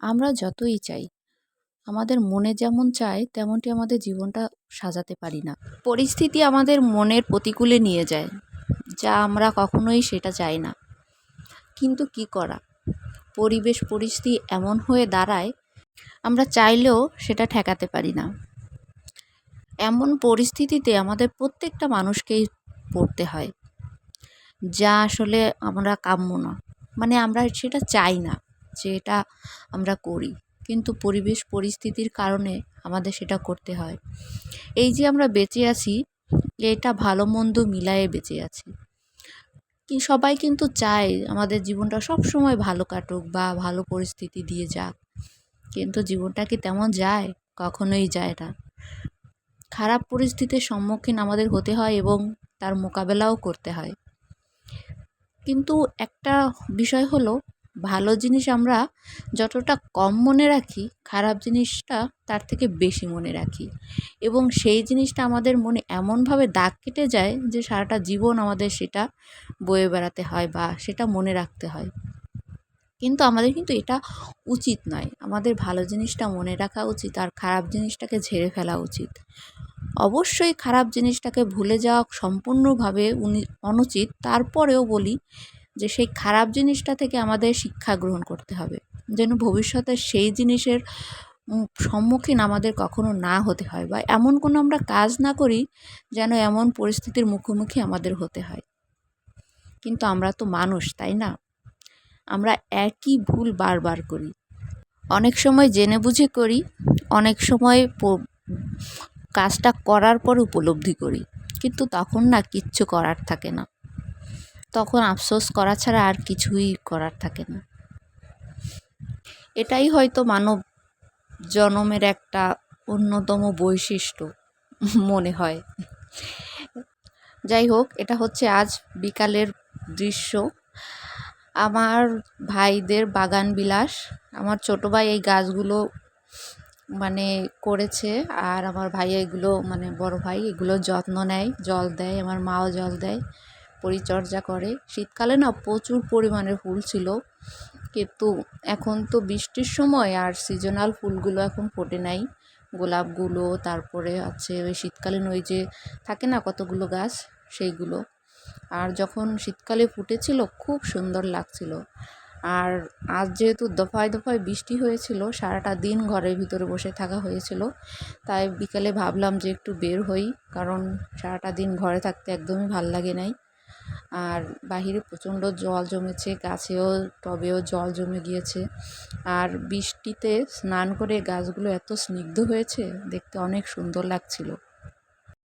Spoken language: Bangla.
আমরা যতই চাই, আমাদের মনে যেমন চায়, তেমনটি আমাদের জীবনটা সাজাতে পারি না। পরিস্থিতি আমাদের মনের প্রতিকূলে নিয়ে যায়, যা আমরা কখনোই সেটা চাই না। কিন্তু কি করা? পরিবেশ পরিস্থিতি এমন হয়ে দাঁড়ায়, আমরা চাইলেও সেটা ঠেকাতে পারি না। এমন পরিস্থিতিতে আমাদের প্রত্যেকটা মানুষকেই পড়তে হয়, যা আসলে আমরা কাম্য না মানে আমরা সেটা চাই না। যে এটা আমরা করি। কিন্তু পরিবেশ পরিস্থিতির কারণে আমাদের সেটা করতে হয়। এই যে আমরা বেঁচে আছি, এটা ভালো মন্দ মিলায়ে বেঁচে আছি। কি, সবাই কিন্তু চায় আমাদের জীবনটা সব সময় ভালো কাটুক বা ভালো পরিস্থিতি দিয়ে যাক। কিন্তু জীবনটা কি তেমন যায়? কখনোই যায় না। খারাপ পরিস্থিতির সম্মুখীন আমাদের হতে হয় এবং তার মোকাবেলাও করতে হয়। কিন্তু একটা বিষয় হলো ভালো জিনিস আমরা যতটা কম মনে রাখি, খারাপ জিনিসটা তার থেকে বেশি মনে রাখি। এবং সেই জিনিসটা আমাদের মনে এমনভাবে দাগ কেটে যায় যে সারাটা জীবন আমাদের সেটা বয়ে বেড়াতে হয় বা সেটা মনে রাখতে হয়। কিন্তু আমাদের কিন্তু এটা উচিত নয়। আমাদের ভালো জিনিসটা মনে রাখা উচিত আর খারাপ জিনিসটাকে ঝেড়ে ফেলা উচিত। অবশ্যই খারাপ জিনিসটাকে ভুলে যাওয়া সম্পূর্ণভাবে অনুচিত। তারপরেও বলি যে সেই খারাপ জিনিসটা থেকে আমাদের শিক্ষা গ্রহণ করতে হবে। যেন ভবিষ্যতে সেই জিনিসের সম্মুখীন আমাদের কখনো না হতে হয় বা এমন কোনো আমরা কাজ না করি যেন এমন পরিস্থিতির মুখোমুখি আমাদের হতে হয়। কিন্তু আমরা তো মানুষ, তাই না? আমরা একই ভুল বারবার করি। অনেক সময় জেনে বুঝে করি, অনেক সময় কাজটা করার পর উপলব্ধি করি, কিন্তু তখন না কিচ্ছু করার থাকে না। তখন আফসোস করা ছাড়া আর কিছুই করার থাকে না। এটাই হয়তো মানব জনমের একটা অন্যতম বৈশিষ্ট্য মনে হয়। যাই হোক, এটা হচ্ছে আজ বিকালের দৃশ্য। আমার ভাইদের বাগান বিলাস। আমার ছোটো ভাই এই গাছগুলো মানে করেছে আর আমার ভাই এগুলো মানে বড় ভাই এগুলো যত্ন নেয়, জল দেয়, আমার মাও জল দেয়। পরিচর্যা করে। শীতকালে না প্রচুর পরিমাণে ফুল ছিল। কিন্তু এখন তো বৃষ্টির সময় আর সিজনাল ফুলগুলো এখন ফোটে নাই। গোলাপগুলো, তারপরে আছে ওই শীতকালীন ওই যে থাকে না কতগুলো গাছ, সেইগুলো। আর যখন শীতকালে ফুটেছিল, খুব সুন্দর লাগছিল। আর আজ যেহেতু দফায় দফায় বৃষ্টি হয়েছিল, সারাটা দিন ঘরের ভিতরে বসে থাকা হয়েছিল। তাই বিকালে ভাবলাম যে একটু বের হই, কারণ সারাটা দিন ঘরে থাকতে একদমই ভালো লাগে নাই। আর বাহিরে প্রচণ্ড জল জমেছে, গাছেও, টবেও জল জমে গিয়েছে। আর বৃষ্টিতে স্নান করে গাছগুলো এত স্নিগ্ধ হয়েছে, দেখতে অনেক সুন্দর লাগছিল।